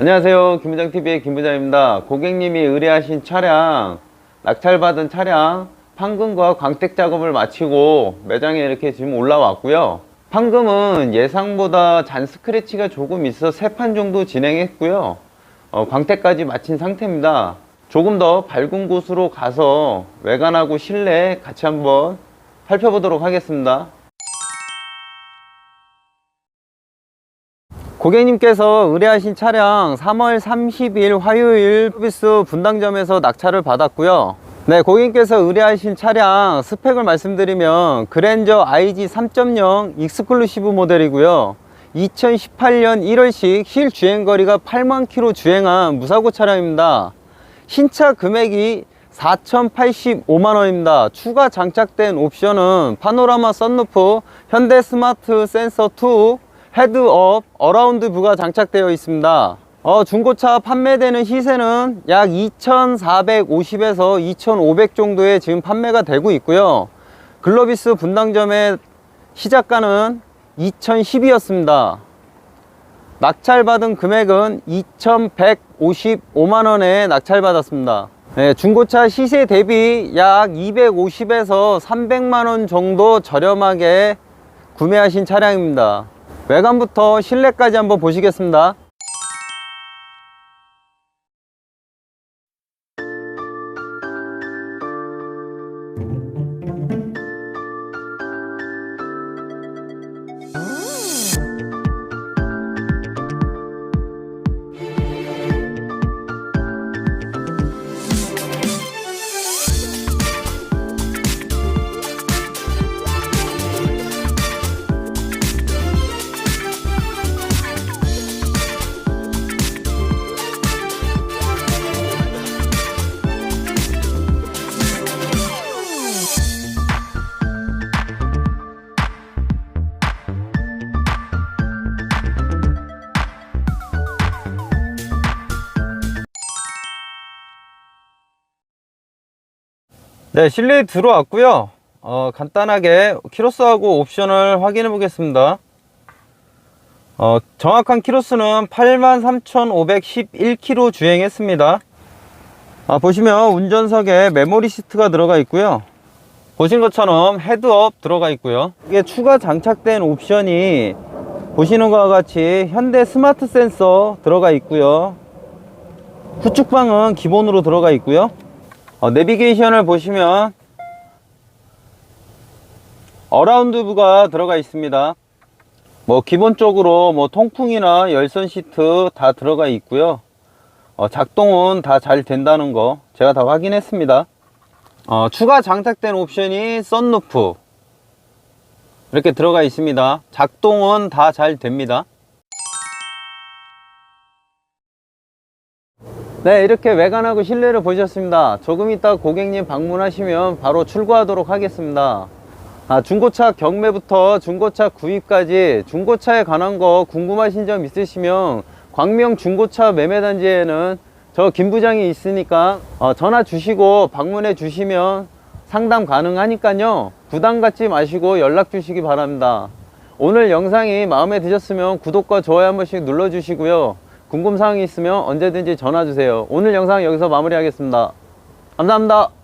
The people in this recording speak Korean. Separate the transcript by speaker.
Speaker 1: 안녕하세요. 김부장TV의 김부장입니다. 고객님이 의뢰하신 차량, 낙찰받은 차량, 판금과 광택 작업을 마치고 매장에 이렇게 지금 올라왔고요. 판금은 예상보다 잔 스크래치가 조금 있어 세 판 정도 진행했고요. 어, 광택까지 마친 상태입니다. 조금 더 밝은 곳으로 가서 외관하고 실내 같이 한번 살펴보도록 하겠습니다. 고객님께서 의뢰하신 차량 3월 30일 화요일 서비스 분당점에서 낙찰을 받았고요. 네, 고객님께서 의뢰하신 차량 스펙을 말씀드리면 그랜저 IG 3.0 익스클루시브 모델이고요. 2018년 1월식 실 주행거리가 8만 킬로 주행한 무사고 차량입니다. 신차 금액이 4,085만 원입니다. 추가 장착된 옵션은 파노라마 썬루프, 현대 스마트 센서 2, 헤드업, 어라운드 뷰가 장착되어 있습니다. 어, 중고차 판매되는 시세는 약 2,450에서 2,500 정도에 지금 판매가 되고 있고요. 글로비스 분당점의 시작가는 2,010이었습니다. 낙찰받은 금액은 2,155만원에 낙찰받았습니다. 네, 중고차 시세 대비 약 250에서 300만원 정도 저렴하게 구매하신 차량입니다. 외관부터 실내까지 한번 보시겠습니다. 네, 실내에 들어왔고요. 어, 간단하게 키로수하고 옵션을 확인해 보겠습니다. 어, 정확한 키로수는 83,511km 주행했습니다. 아, 보시면 운전석에 메모리 시트가 들어가 있고요. 보신 것처럼 헤드업 들어가 있고요. 이게 추가 장착된 옵션이 보시는 것과 같이 현대 스마트 센서 들어가 있고요. 후측방은 기본으로 들어가 있고요. 어, 내비게이션을 보시면 어라운드 뷰가 들어가 있습니다. 뭐 기본적으로 뭐 통풍이나 열선 시트 다 들어가 있고요. 어, 작동은 다 잘 된다는 거 제가 다 확인했습니다. 어, 추가 장착된 옵션이 썬루프 이렇게 들어가 있습니다. 작동은 다 잘 됩니다. 네 이렇게 외관하고 실내를 보셨습니다. 조금 이따 고객님 방문하시면 바로 출고하도록 하겠습니다. 아, 중고차 경매부터 중고차 구입까지 중고차에 관한 거 궁금하신 점 있으시면 광명 중고차 매매단지에는 저 김 부장이 있으니까 어, 전화 주시고 방문해 주시면 상담 가능하니까요. 부담 갖지 마시고 연락 주시기 바랍니다. 오늘 영상이 마음에 드셨으면 구독과 좋아요 한 번씩 눌러 주시고요 궁금사항이 있으면 언제든지 전화 주세요. 오늘 영상 여기서 마무리하겠습니다. 감사합니다